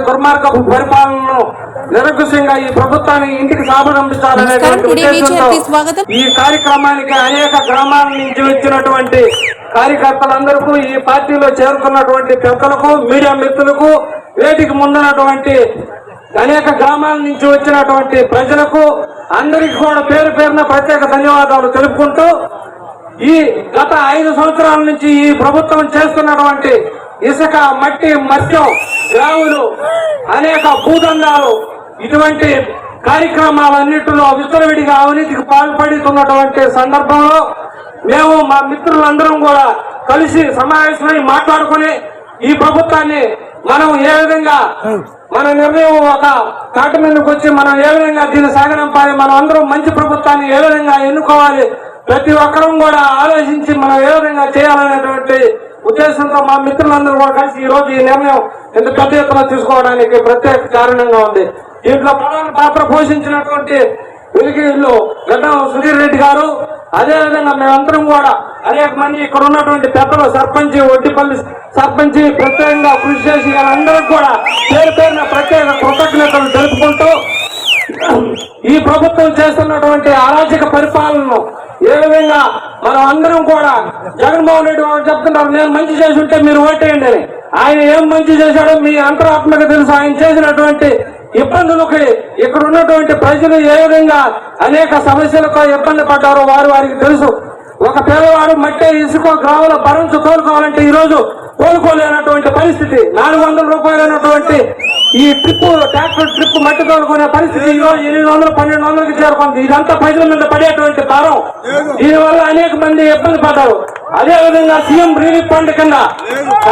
దుర్మార్గపు పరిపాలనను నిరంకుశంగా ఈ ప్రభుత్వాన్ని ఇంటికి ఉద్దేశంతో స్వాగతం. ఈ కార్యక్రమానికి అనేక గ్రామాల నుంచి వచ్చినటువంటి కార్యకర్తలందరికీ ఈ పార్టీలో చేరుకున్నటువంటి పెద్దలకు మీడియా మిత్రులకు వేదిక ముందున్నటువంటి అనేక గ్రామాల నుంచి వచ్చినటువంటి ప్రజలకు అందరికీ కూడా పేరు పేరున ప్రత్యేక ధన్యవాదాలు తెలుపుకుంటూ ఈ గత ఐదు సంవత్సరాల నుంచి ఈ ప్రభుత్వం చేస్తున్నటువంటి ఇసుక మట్టి మద్యం గ్రాములు అనేక భూదండాలు ఇటువంటి కార్యక్రమాలన్నింటిలో విస్తరవిడిగా అవినీతికి పాల్పడుతున్నటువంటి సందర్భంలో మేము మా మిత్రులందరం కూడా కలిసి సమావేశమై మాట్లాడుకుని ఈ ప్రభుత్వాన్ని మనం ఏ విధంగా మన నిర్ణయం ఒక తాటి మీదకి వచ్చి మనం ఏ విధంగా దీన్ని సాగనంపాలి మనం అందరం మంచి ప్రభుత్వాన్ని ఏ విధంగా ఎన్నుకోవాలి ప్రతి ఒక్కరం కూడా ఆలోచించి మనం ఏ విధంగా చేయాలనేటువంటి ఉద్దేశంతో మా మిత్రులందరూ కూడా కలిసి ఈ రోజు ఈ నిర్ణయం ఇంత పెద్ద ఎత్తున తీసుకోవడానికి ప్రత్యేక కారణంగా ఉంది. దీంట్లో ప్రధాన పాత్ర పోషించినటువంటి వెలిగిరిలో గడ్డం సుధీర్ రెడ్డి గారు. అదే విధంగా మేమందరం కూడా అనేక మంది ఇక్కడ ఉన్నటువంటి పెద్దలు సర్పంచ్ ఒడ్డిపల్లి సర్పంచ్ ప్రత్యేకంగా కృషి చేసి అందరికి కూడా పేరు పేరున ప్రత్యేక కృతజ్ఞతలు తెలుపుకుంటూ ఈ ప్రభుత్వం చేస్తున్నటువంటి అరాచక పరిపాలనను ఏ విధంగా మనం అందరం కూడా జగన్మోహన్ రెడ్డి గారు చెప్తున్నారు నేను మంచి చేసి ఉంటే మీరు ఓటేయండి అని. ఆయన ఏం మంచి చేశాడో మీ అంతరాత్మక తెలుసు. ఆయన చేసినటువంటి ఇబ్బందులకి ఇక్కడ ఉన్నటువంటి ప్రజలు ఏ విధంగా అనేక సమస్యలకు ఇబ్బంది పడ్డారో వారు వారికి తెలుసు. ఒక పేదవాడు మట్టి ఇసుక గ్రామంలో భరించు కోలుకోవాలంటే ఈ రోజు కోలుకోలేనటువంటి పరిస్థితి. నాలుగు వందల రూపాయలైనటువంటి ఈ ట్రిప్ ట్రాక్టర్ ట్రిప్ మట్టి తోలుకునే పరిస్థితి ఎనిమిది వందలు పన్నెండు వందలకి చేరుకుంది. ఇదంతా ప్రజల మీద పడేటువంటి భారం. దీనివల్ల అనేక మంది ఇబ్బంది పడ్డారు. అదే విధంగా సీఎం రిలీఫ్ ఫండ్ కింద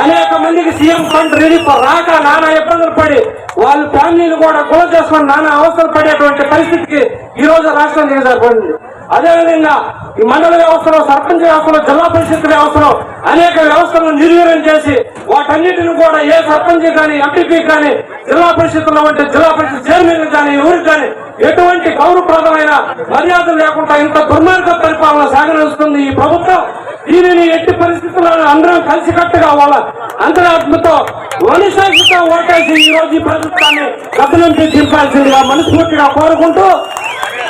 అనేక మందికి సీఎం ఫండ్ రిలీఫ్ రాక నానా ఇబ్బందులు పడి వాళ్ళ ఫ్యామిలీలు కూడా గుణ చేసుకొని నానా అవసరం పడేటువంటి పరిస్థితికి ఈ రోజు రాష్ట్రం దిగజారిపోయింది. అదేవిధంగా ఈ మండల వ్యవస్థలో సర్పంచ్ వ్యవస్థలో జిల్లా పరిషత్ వ్యవస్థలో అనేక వ్యవస్థలను నిర్వీర్యం చేసి వాటన్నిటిని కూడా ఏ సర్పంచ్ కానీ ఎంపీపీ కానీ జిల్లా పరిషత్లో వంటి జిల్లా పరిషత్ చైర్మన్ కానీ ఎవరికి కానీ ఎటువంటి గౌరవప్రదమైన మర్యాద లేకుండా ఇంత దుర్మార్గ పరిపాలన సాగనిస్తుంది ఈ ప్రభుత్వం. దీనిని ఎట్టి పరిస్థితుల్లో అందరం కలిసికట్టుగా వాళ్ళ అంతరాత్మతో మనుషులతో ఓటేసి ఈ రోజు ఈ ప్రభుత్వాన్ని కథ నుంచి దింపాల్సిందిగా మనస్ఫూర్తిగా కోరుకుంటూ